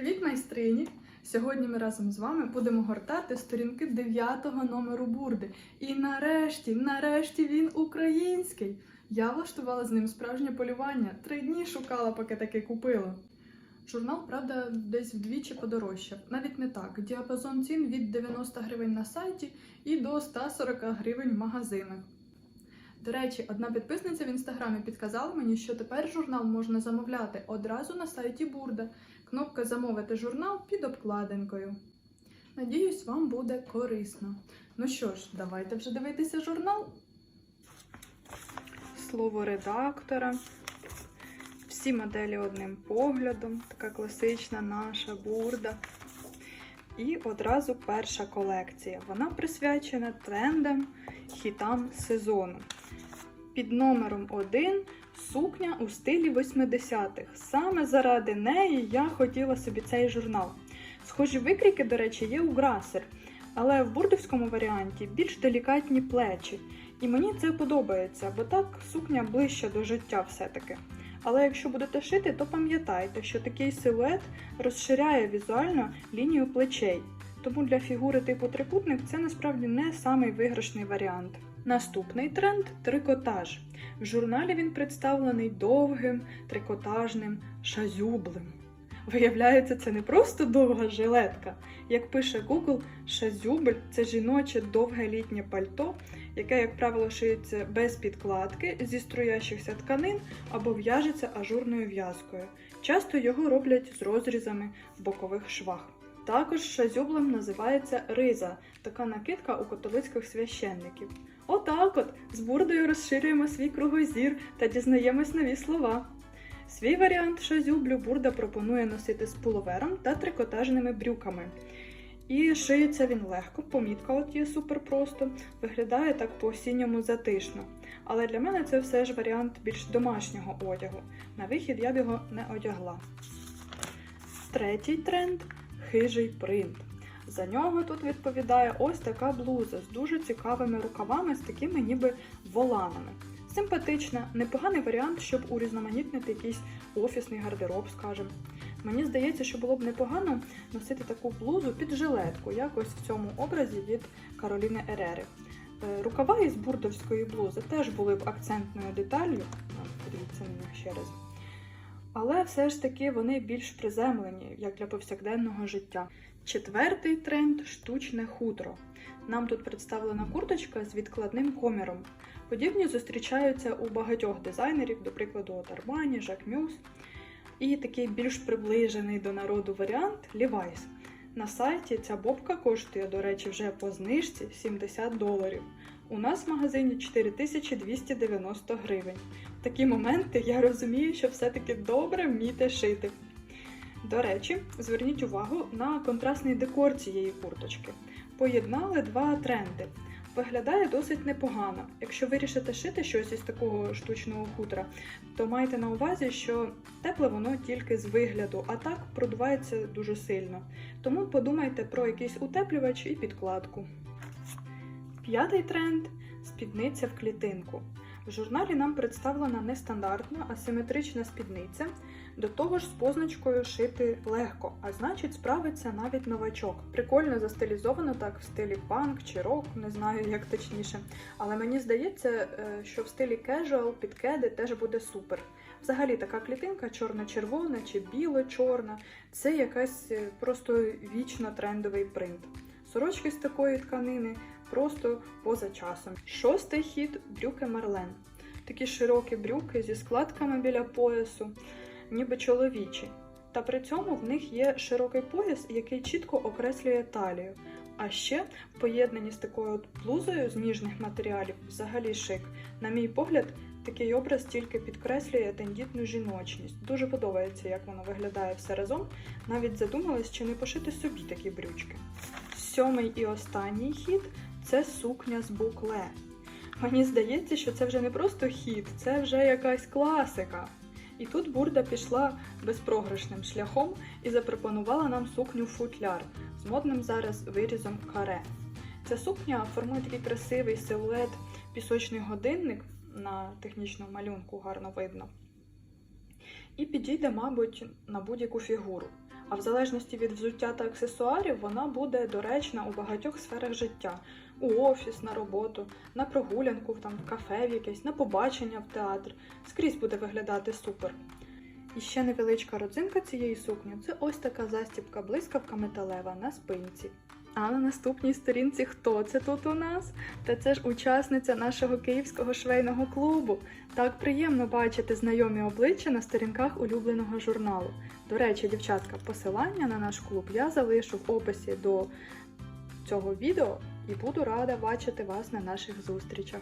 Привіт, майстрині! Сьогодні ми разом з вами будемо гортати сторінки 9-го номеру бурди. І нарешті, нарешті він український. Я влаштувала з ним справжнє полювання. Три дні шукала, поки таки купила. Журнал, правда, десь вдвічі подорожчав. Навіть не так. Діапазон цін від 90 гривень на сайті і до 140 гривень в магазинах. До речі, одна підписниця в інстаграмі підказала мені, що тепер журнал можна замовляти одразу на сайті Бурда. Кнопка Замовити журнал під обкладинкою. Надіюсь, вам буде корисно. Ну що ж, давайте вже дивитися журнал. Слово редактора. Всі моделі одним поглядом. Така класична наша бурда. І одразу перша колекція. Вона присвячена трендам, хітам сезону. Під номером 1 сукня у стилі 80-х. Саме заради неї я хотіла собі цей журнал. Схожі викрійки, до речі, є у Грасер, але в бурдовському варіанті більш делікатні плечі. І мені це подобається, бо так сукня ближче до життя все-таки. Але якщо будете шити, то пам'ятайте, що такий силует розширяє візуально лінію плечей. Тому для фігури типу трикутник це насправді не самий виграшний варіант. Наступний тренд трикотаж. В журналі він представлений довгим, трикотажним, шазюблем. Виявляється, це не просто довга жилетка. Як пише Google, шазюбль це жіноче довге літнє пальто, яке, як правило, шиється без підкладки зі струящихся тканин або в'яжеться ажурною в'язкою. Часто його роблять з розрізами бокових швах. Також шазюблем називається риза, така накидка у католицьких священників. Отак от з бурдою розширюємо свій кругозір та дізнаємось нові слова. Свій варіант шазюблю бурда пропонує носити з пуловером та трикотажними брюками. І шиється він легко, помітка от є супер просто, виглядає так по-осінньому затишно. Але для мене це все ж варіант більш домашнього одягу. На вихід я б його не одягла. Третій тренд хижий принт. За нього тут відповідає ось така блуза з дуже цікавими рукавами, з такими ніби воланами. Симпатична, непоганий варіант, щоб урізноманітнити якийсь офісний гардероб, скажімо. Мені здається, що було б непогано носити таку блузу під жилетку, якось в цьому образі від Кароліни Ерери. Е, Рукава із бурдовської блузи теж були б акцентною деталлю. Подивіться на них ще раз. Але все ж таки вони більш приземлені, як для повсякденного життя. Четвертий тренд штучне хутро. Нам тут представлена курточка з відкладним коміром. Подібні зустрічаються у багатьох дизайнерів, до прикладу, от Armani, Jacques Muse. І такий більш приближений до народу варіант Levi's. На сайті ця бобка коштує, до речі, вже по знижці 70 доларів. У нас в магазині 4290 гривень. В такі моменти я розумію, що все-таки добре вміти шити. До речі, зверніть увагу на контрастний декор цієї курточки. Поєднали два тренди. Виглядає досить непогано. Якщо вирішите шити щось із такого штучного хутра, то майте на увазі, що тепле воно тільки з вигляду, а так продувається дуже сильно. Тому подумайте про якийсь утеплювач і підкладку. П'ятий тренд спідниця в клітинку. В журналі нам представлена нестандартна асиметрична спідниця, до того ж з позначкою шити легко, а значить справиться навіть новачок. Прикольно застилізовано так в стилі панк чи рок, не знаю як точніше. Але мені здається, е, що в стилі casual під кеди теж буде супер. Взагалі така клітинка чорно-червона чи біло-чорна це якась е, просто вічно трендовий принт. Сорочки з такої тканини просто поза часом. Шостий хід брюки Марлен. Такі широкі брюки зі складками біля поясу, ніби чоловічі. Та при цьому в них є широкий пояс, який чітко окреслює талію. А ще в поєднанні з такою от блузою з ніжних матеріалів взагалі шик. На мій погляд, такий образ тільки підкреслює тендітну жіночність. Дуже подобається, як воно виглядає все разом. Навіть задумалась, чи не пошити собі такі брючки. Сьомий і останній хід це сукня з букле. Мені здається, що це вже не просто хід, це вже якась класика. І тут бурда пішла безпрограшним шляхом і запропонувала нам сукню футляр з модним зараз вирізом каре. Ця сукня формує такий красивий силует, пісочний годинник на технічному малюнку гарно видно. І підійде, мабуть, на будь-яку фігуру. А в залежності від взуття та аксесуарів вона буде доречна у багатьох сферах життя: у офіс, на роботу, на прогулянку, там в кафе в якесь, на побачення в театр. Скрізь буде виглядати супер. І ще невеличка родзинка цієї сукні це ось така застібка блискавка металева на спинці. А на наступній сторінці хто це тут у нас? Та це ж учасниця нашого київського швейного клубу. Так приємно бачити знайомі обличчя на сторінках улюбленого журналу. До речі, дівчатка, посилання на наш клуб я залишу в описі до цього відео і буду рада бачити вас на наших зустрічах.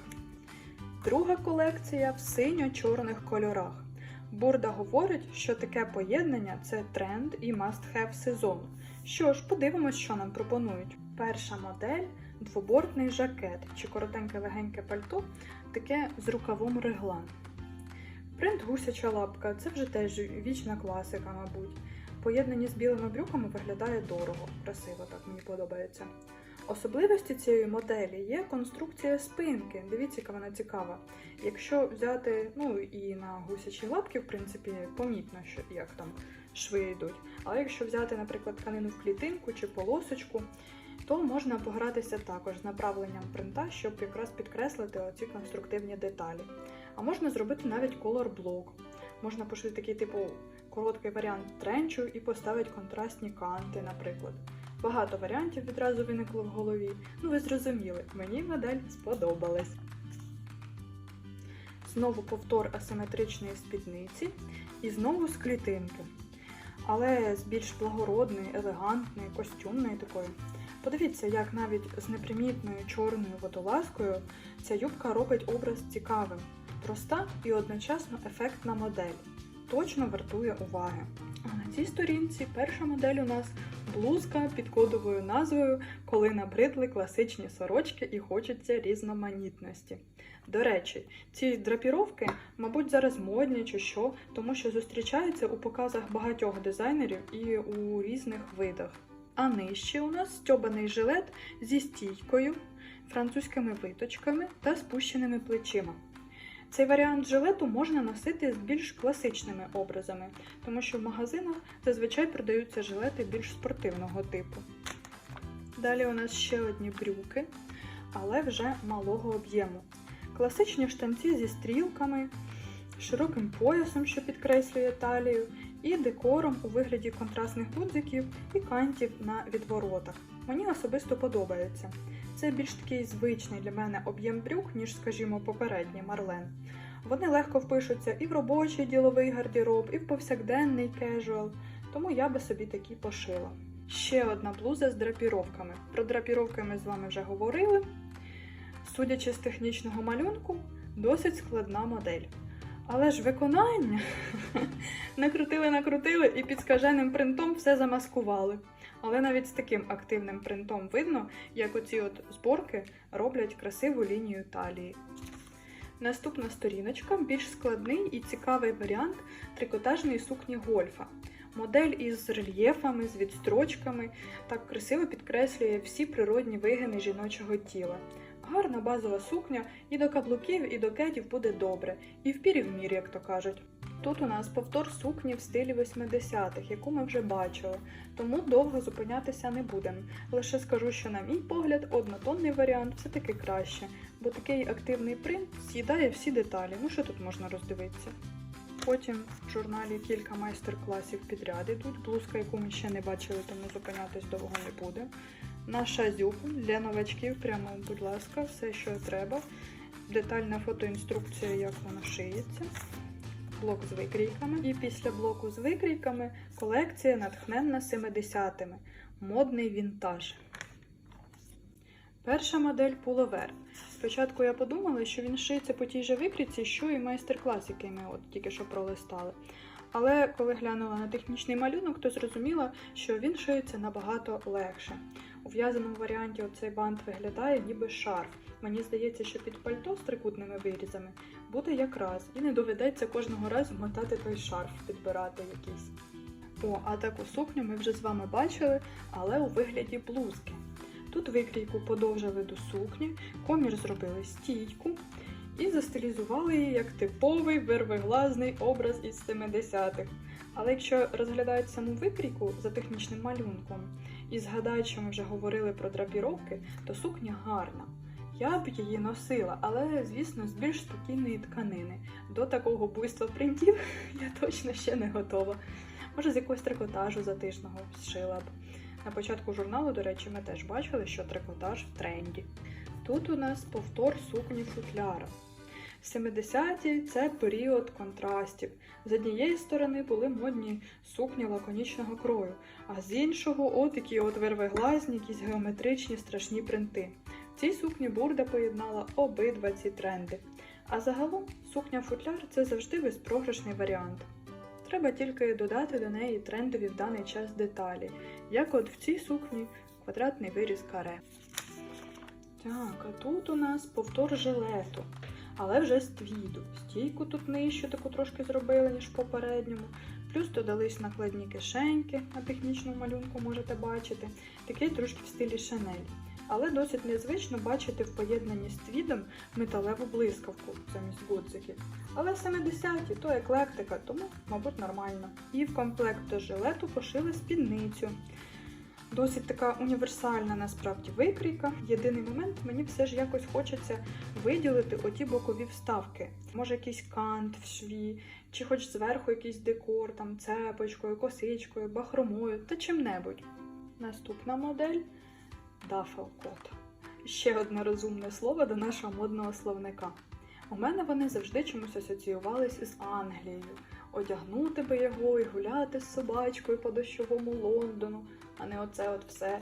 Друга колекція в синьо-чорних кольорах. Бурда говорить, що таке поєднання це тренд і must-have сезону. Що ж, подивимось, що нам пропонують. Перша модель двобортний жакет чи коротеньке легеньке пальто, таке з рукавом реглан. Принт гусяча лапка це вже теж вічна класика, мабуть. Поєднані з білими брюками виглядає дорого, красиво, так мені подобається. Особливості цієї моделі є конструкція спинки. Дивіться, яка вона цікава. Якщо взяти, ну і на гусячі лапки, в принципі, помітно, що як там шви йдуть. Але якщо взяти, наприклад, тканину в клітинку чи полосочку, то можна погратися також з направленням принта, щоб якраз підкреслити оці конструктивні деталі. А можна зробити навіть колор-блок. Можна пошити такий типу короткий варіант тренчу і поставити контрастні канти, наприклад. Багато варіантів відразу виникло в голові. Ну, ви зрозуміли, мені модель сподобалась. Знову повтор асиметричної спідниці і знову з клітинки. Але з більш благородної, елегантної, костюмної такої. Подивіться, як навіть з непримітною чорною водолазкою ця юбка робить образ цікавим, проста і одночасно ефектна модель. Точно вартує уваги. А на цій сторінці перша модель у нас блузка під кодовою назвою Коли набридли класичні сорочки і хочеться різноманітності. До речі, ці драпіровки, мабуть, зараз модні чи що, тому що зустрічаються у показах багатьох дизайнерів і у різних видах. А нижче у нас стьобаний жилет зі стійкою, французькими виточками та спущеними плечима. Цей варіант жилету можна носити з більш класичними образами, тому що в магазинах зазвичай продаються жилети більш спортивного типу. Далі у нас ще одні брюки, але вже малого об'єму. Класичні штанці зі стрілками, широким поясом, що підкреслює талію, і декором у вигляді контрастних гудзиків і кантів на відворотах. Мені особисто подобається. Це більш такий звичний для мене об'єм брюк, ніж, скажімо, попередній Марлен. Вони легко впишуться і в робочий діловий гардероб, і в повсякденний кежуал, тому я би собі такі пошила. Ще одна блуза з драпіровками. Про драпіровки ми з вами вже говорили. Судячи з технічного малюнку, досить складна модель. Але ж виконання накрутили, накрутили і під скаженим принтом все замаскували. Але навіть з таким активним принтом видно, як оці от зборки роблять красиву лінію талії. Наступна сторіночка більш складний і цікавий варіант трикотажної сукні гольфа. Модель із рельєфами, з відстрочками так красиво підкреслює всі природні вигини жіночого тіла. Гарна базова сукня і до каблуків, і до кедів буде добре, і в пірі в мірі, як то кажуть. Тут у нас повтор сукні в стилі 80-х, яку ми вже бачили, тому довго зупинятися не будемо. Лише скажу, що, на мій погляд, однотонний варіант все-таки краще, бо такий активний принт з'їдає всі деталі. Ну що тут можна роздивитися? Потім в журналі кілька майстер-класів підряд ідуть. Блузка, яку ми ще не бачили, тому зупинятись довго не буде. Наша зюб для новачків, прямо, будь ласка, все, що треба. Детальна фотоінструкція, як вона шиється. Блок з викрійками. І після блоку з викрійками колекція натхненна 70-ми. Модний вінтаж. Перша модель пуловер. Спочатку я подумала, що він шиється по тій же викрійці, що і майстер-клас, який ми от тільки що пролистали. Але коли глянула на технічний малюнок, то зрозуміла, що він шиється набагато легше. У в'язаному варіанті оцей бант виглядає ніби шарф. Мені здається, що під пальто з трикутними вирізами буде якраз, і не доведеться кожного разу мотати той шарф, підбирати якийсь. О, а таку сукню ми вже з вами бачили, але у вигляді блузки. Тут викрійку подовжили до сукні, комір зробили стійку і застилізували її як типовий вирвиглазний образ із 70-х. Але якщо розглядають саму викрійку за технічним малюнком і згадають, що ми вже говорили про драпіровки, то сукня гарна. Я б її носила, але, звісно, з більш спокійної тканини. До такого буйства принтів я точно ще не готова. Може, з якогось трикотажу затишного зшила б. На початку журналу, до речі, ми теж бачили, що трикотаж в тренді. Тут у нас повтор сукні футляра. 70-ті це період контрастів. З однієї сторони були модні сукні лаконічного крою, а з іншого от такі от вервиглазні, якісь геометричні страшні принти. Цій сукні бурда поєднала обидва ці тренди. А загалом сукня футляр це завжди безпрограшний варіант. Треба тільки додати до неї трендові в даний час деталі, як от в цій сукні квадратний виріз каре. Так, а тут у нас повтор жилету, але вже з твіду. Стійку тут нижче таку трошки зробили, ніж в попередньому. Плюс додались накладні кишеньки на технічному малюнку, можете бачити. Такий трошки в стилі Шанель. Але досить незвично бачити в поєднанні з твідом металеву блискавку замість гудзиків. Але 70-ті то еклектика, тому, мабуть, нормально. І в комплект до жилету пошили спідницю. Досить така універсальна насправді викрійка. Єдиний момент мені все ж якось хочеться виділити оті бокові вставки. Може, якийсь кант в шві, чи хоч зверху якийсь декор, там цепочкою, косичкою, бахромою та чим-небудь. Наступна модель дафелкот. Ще одне розумне слово до нашого модного словника. У мене вони завжди чомусь асоціювались із Англією. Одягнути би його і гуляти з собачкою по дощовому Лондону, а не оце от все.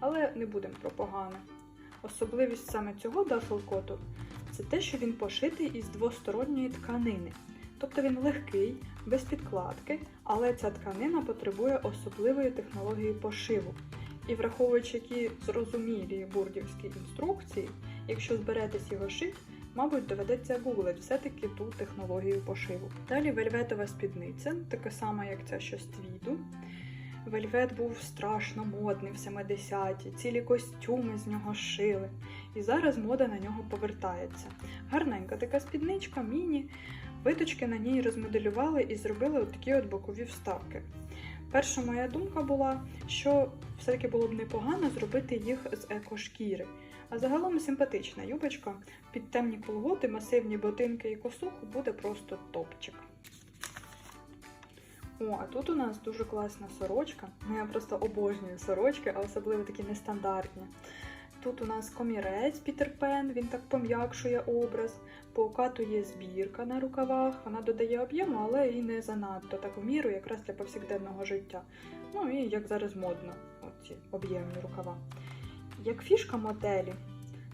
Але не будемо про погане. Особливість саме цього дафелкоту це те, що він пошитий із двосторонньої тканини. Тобто він легкий, без підкладки, але ця тканина потребує особливої технології пошиву. І враховуючи які зрозумілі бурдівські інструкції, якщо зберетесь його шить, мабуть, доведеться гуглити все-таки ту технологію пошиву. Далі вельветова спідниця, така сама, як ця, що з твіду. Вельвет був страшно модний в 70-ті, цілі костюми з нього шили. І зараз мода на нього повертається. Гарненька така спідничка, міні. Виточки на ній розмоделювали і зробили такі от бокові вставки. Перша моя думка була, що все-таки було б непогано зробити їх з екошкіри. А загалом симпатична юбочка, під темні колготи, масивні ботинки і косуху буде просто топчик. О, а тут у нас дуже класна сорочка. Ну, я просто обожнюю сорочки, а особливо такі нестандартні. Тут у нас комірець Пітер Пен, він так пом'якшує образ. По окату є збірка на рукавах, вона додає об'єму, але і не занадто так в міру, якраз для повсякденного життя. Ну і як зараз модно, оці об'ємні рукава. Як фішка моделі,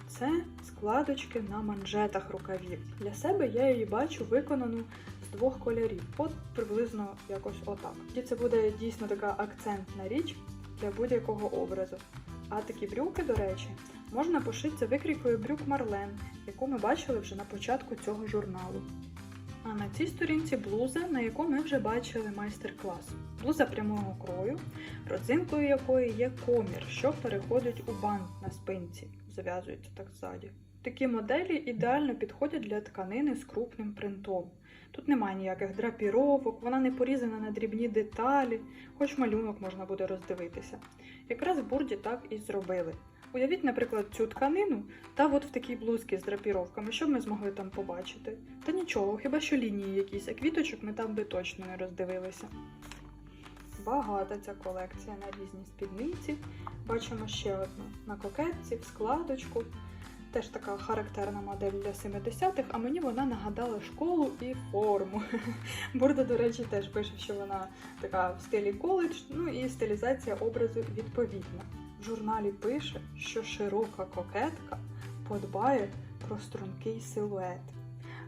це складочки на манжетах рукавів. Для себе я її бачу виконану з двох кольорів, от приблизно якось отак. І це буде дійсно така акцентна річ для будь-якого образу. А такі брюки, до речі, можна пошити за викрійкою брюк Марлен, яку ми бачили вже на початку цього журналу. А на цій сторінці блуза, на яку ми вже бачили майстер-клас. Блуза прямого крою, родзинкою якої є комір, що переходить у бант на спинці, зав'язується так ззаді. Такі моделі ідеально підходять для тканини з крупним принтом. Тут немає ніяких драпіровок, вона не порізана на дрібні деталі, хоч малюнок можна буде роздивитися. Якраз в бурді так і зробили. Уявіть, наприклад, цю тканину та от в такій блузці з драпіровками, що б ми змогли там побачити? Та нічого, хіба що лінії якісь, а квіточок ми там би точно не роздивилися. Багата ця колекція на різні спідниці. Бачимо ще одну на кокетці, в складочку. Теж така характерна модель для 70-х, а мені вона нагадала школу і форму. Бурда, до речі, теж пише, що вона така в стилі коледж, ну і стилізація образу відповідна. В журналі пише, що широка кокетка подбає про стрункий силует.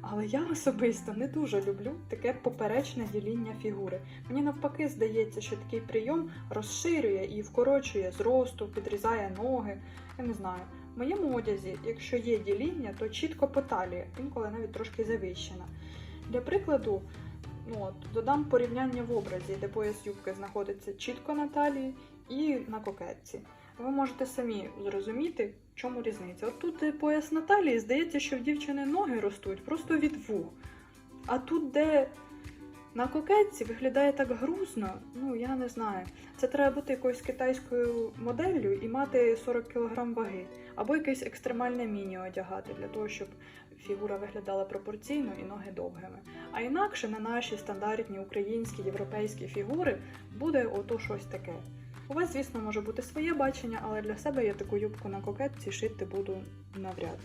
Але я особисто не дуже люблю таке поперечне діління фігури. Мені навпаки здається, що такий прийом розширює і вкорочує зросту, підрізає ноги. Я не знаю. В моєму одязі, якщо є діління, то чітко по талії, інколи навіть трошки завищена. Для прикладу, ну от, додам порівняння в образі, де пояс юбки знаходиться чітко на талії і на кокетці. Ви можете самі зрозуміти, в чому різниця. От тут пояс на талії, здається, що в дівчини ноги ростуть просто від вух. А тут, де На кокетці виглядає так грузно, ну я не знаю. Це треба бути якоюсь китайською моделлю і мати 40 кг ваги, або якесь екстремальне міні одягати для того, щоб фігура виглядала пропорційно і ноги довгими. А інакше на наші стандартні українські європейські фігури буде ото щось таке. У вас, звісно, може бути своє бачення, але для себе я таку юбку на кокетці шити буду навряд.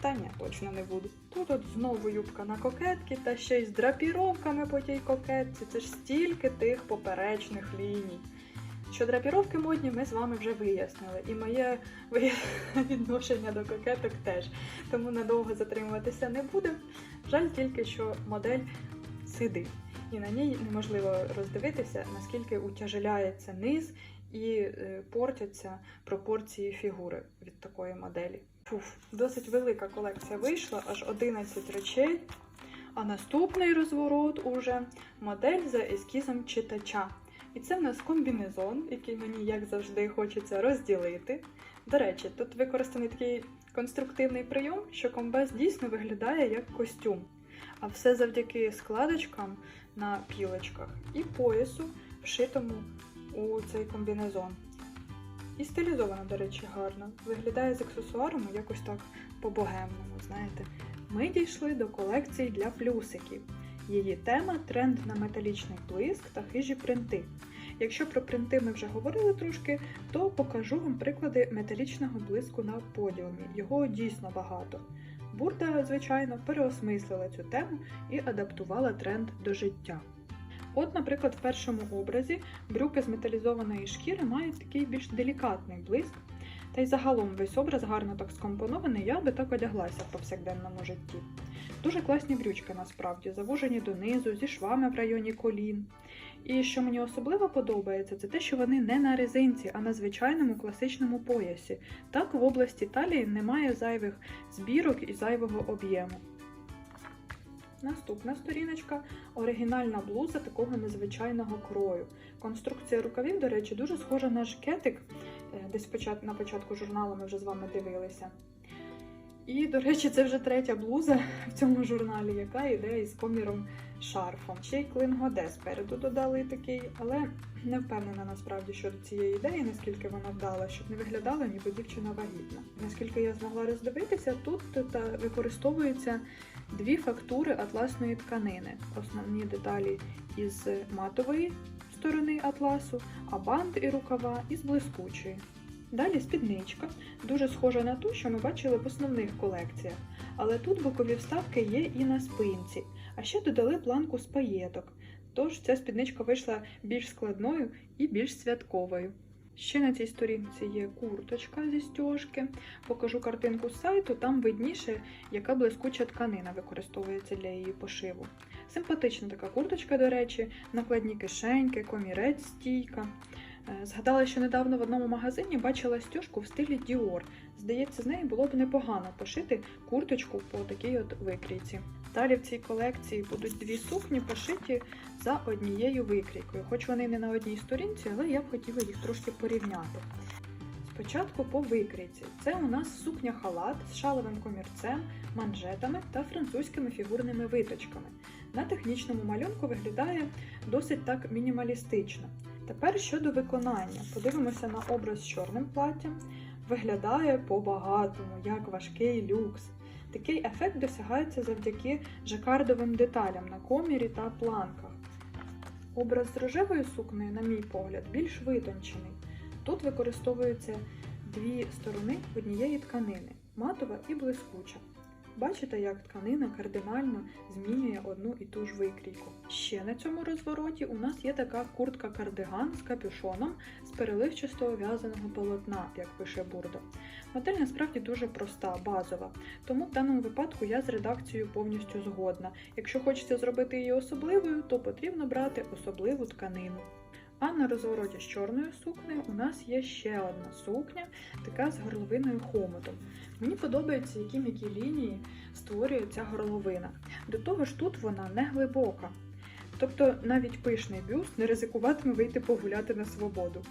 Та ні, точно не буду. Тут от знову юбка на кокетці, та ще й з драпіровками по тій кокетці. Це ж стільки тих поперечних ліній. Що драпіровки модні, ми з вами вже вияснили. І моє відношення до кокеток теж. Тому надовго затримуватися не будемо. Жаль тільки, що модель сидить. І на ній неможливо роздивитися, наскільки утяжеляється низ і е, портяться пропорції фігури від такої моделі. Фуф, досить велика колекція вийшла, аж 11 речей. А наступний розворот уже модель за ескізом читача. І це в нас комбінезон, який мені, як завжди, хочеться розділити. До речі, тут використаний такий конструктивний прийом, що комбез дійсно виглядає як костюм. А все завдяки складочкам на пілочках і поясу, вшитому у цей комбінезон. І стилізовано, до речі, гарно. Виглядає з аксесуарами якось так по-богемному, знаєте. Ми дійшли до колекції для плюсиків. Її тема тренд на металічний блиск та хижі принти. Якщо про принти ми вже говорили трошки, то покажу вам приклади металічного блиску на подіумі. Його дійсно багато. Бурда, звичайно, переосмислила цю тему і адаптувала тренд до життя. От, наприклад, в першому образі брюки з металізованої шкіри мають такий більш делікатний блиск. Та й загалом весь образ гарно так скомпонований, я би так одяглася в повсякденному житті. Дуже класні брючки насправді, завужені донизу, зі швами в районі колін. І що мені особливо подобається, це те, що вони не на резинці, а на звичайному класичному поясі. Так в області талії немає зайвих збірок і зайвого об'єму. Наступна сторіночка оригінальна блуза такого незвичайного крою. Конструкція рукавів, до речі, дуже схожа на жкетик. Е, Десь на початку журналу ми вже з вами дивилися. І, до речі, це вже третя блуза в цьому журналі, яка йде із коміром шарфом. Ще й клин годе спереду додали такий, але не впевнена насправді щодо цієї ідеї, наскільки вона вдала, щоб не виглядало, ніби дівчина вагітна. Наскільки я змогла роздивитися, тут та використовуються дві фактури атласної тканини. Основні деталі із матової сторони атласу, а бант і рукава із блискучої. Далі спідничка, дуже схожа на ту, що ми бачили в основних колекціях, але тут бокові вставки є і на спинці, а ще додали планку з паєток. Тож ця спідничка вийшла більш складною і більш святковою. Ще на цій сторінці є курточка зі стяжки. Покажу картинку з сайту, там видніше, яка блискуча тканина використовується для її пошиву. Симпатична така курточка, до речі, накладні кишеньки, комірець, стійка. Е, Згадала, що недавно в одному магазині бачила стяжку в стилі Dior. Здається, з неї було б непогано пошити курточку по такій от викрійці. Далі в цій колекції будуть дві сукні пошиті за однією викрійкою, хоч вони не на одній сторінці, але я б хотіла їх трошки порівняти. Спочатку по викрійці. Це у нас сукня-халат з шаловим комірцем, манжетами та французькими фігурними виточками. На технічному малюнку виглядає досить так мінімалістично. Тепер щодо виконання. Подивимося на образ з чорним платтям. Виглядає по-багатому, як важкий люкс. Такий ефект досягається завдяки жакардовим деталям на комірі та планках. Образ з рожевою сукнею, на мій погляд, більш витончений. Тут використовуються дві сторони однієї тканини матова і блискуча. Бачите, як тканина кардинально змінює одну і ту ж викрійку. Ще на цьому розвороті у нас є така куртка-кардиган з капюшоном з переливчастого в'язаного полотна, як пише Бурда. Модель насправді дуже проста, базова, тому в даному випадку я з редакцією повністю згодна. Якщо хочеться зробити її особливою, то потрібно брати особливу тканину. А на розвороті з чорною сукнею у нас є ще одна сукня, така з горловиною хомутом. Мені подобається, які м'які лінії створює ця горловина. До того ж, тут вона не глибока. Тобто навіть пишний бюст не ризикуватиме вийти погуляти на свободу.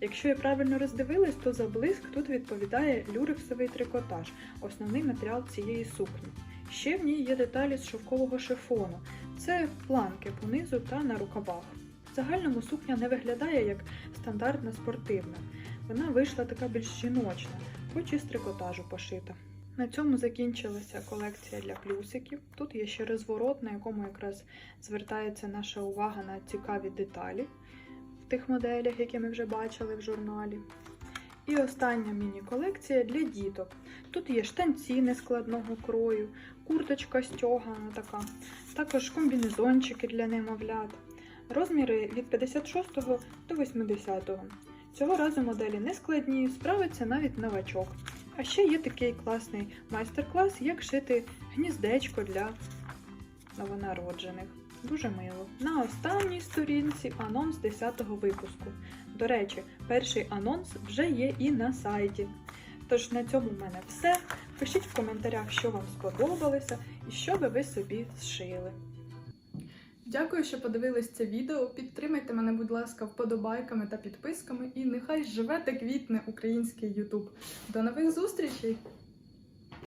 Якщо я правильно роздивилась, то за блиск тут відповідає люрексовий трикотаж, основний матеріал цієї сукні. Ще в ній є деталі з шовкового шифону. Це планки понизу та на рукавах. Загальному сукня не виглядає як стандартна спортивна. Вона вийшла така більш жіночна, хоч і з трикотажу пошита. На цьому закінчилася колекція для плюсиків. Тут є ще розворот, на якому якраз звертається наша увага на цікаві деталі в тих моделях, які ми вже бачили в журналі. І остання міні-колекція для діток. Тут є штанці нескладного крою, курточка стьогана така, також комбінезончики для немовлят. Розміри від 56 до 80. Цього разу моделі не складні, справиться навіть новачок. А ще є такий класний майстер-клас, як шити гніздечко для новонароджених. Дуже мило. На останній сторінці анонс 10-го випуску. До речі, перший анонс вже є і на сайті. Тож на цьому в мене все. Пишіть в коментарях, що вам сподобалося і що би ви собі зшили. Дякую, що подивились це відео. Підтримайте мене, будь ласка, вподобайками та підписками. І нехай живе та квітне український YouTube. До нових зустрічей!